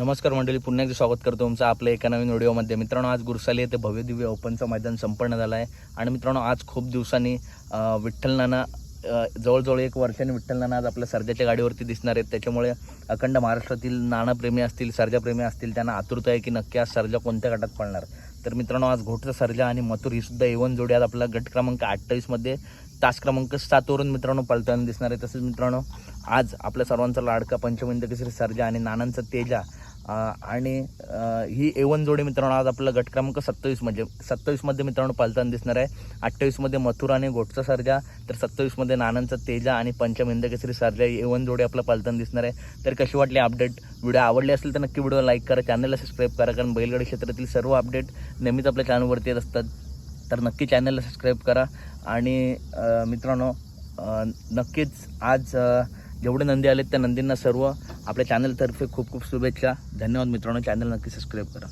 नमस्कार मंडळी पुन्हा एकदा स्वागत करतो तुमचं आपल्या एका नवीन व्हिडिओमध्ये. मित्रांनो आज गुरसाली येथे भव्य दिव्य ओपनचं मैदान संपन्न झालं आहे आणि मित्रांनो आज खूप दिवसांनी विठ्ठल नाना जवळजवळ एक वर्षाने विठ्ठल नाना आज आपल्या सर्जाच्या गाडीवरती दिसणार आहेत. त्याच्यामुळे अखंड महाराष्ट्रातील नानाप्रेमी असतील सर्जाप्रेमी असतील त्यांना आतुरता आहे की नक्की आज सर्जा कोणत्या गटात पडणार तर मित्रांनो आज घोटचा सर्जा आणि मथुर ही सुद्धा एवन जोडी आज आपला गट क्रमांक अठ्ठावीसमध्ये तास क्रमांक सातवरून मित्रांनो पलताना दिसणार आहे. तसेच मित्रांनो आज आपल्या सर्वांचा लाडका पंचमिंद केसरी सर्जा आणि नानांचा तेजा आणि ही एवन जोडी मित्रांनो आज आपला गट क्रमांक सत्तावीस म्हणजे सत्तावीसमध्ये मित्रांनो पलताना दिसणार आहे. अठ्ठावीसमध्ये मथुर आणि गोटचा सर्जा तर सत्तावीसमध्ये नानांचा तेजा आणि पंचम केसरी सर्जा ही एवन जोडी आपला पलताना दिसणार आहे. तर कशी वाटली अपडेट व्हिडिओ आवडले असेल तर नक्की व्हिडिओ लाईक करा चॅनलला सबस्क्राईब करा कारण बैलगाडी क्षेत्रातील सर्व अपडेट नेहमीच आपल्या चॅनलवरती येत असतात. तर नक्की चॅनलला सबस्क्राईब करा. आणि मित्रांनो नक्कीच आज जेवढे नंदी आलेत त्या नंदींना सर्व आपल्या चॅनलतर्फे खूप खूप शुभेच्छा. धन्यवाद मित्रांनो. चॅनल नक्की सबस्क्राईब करा.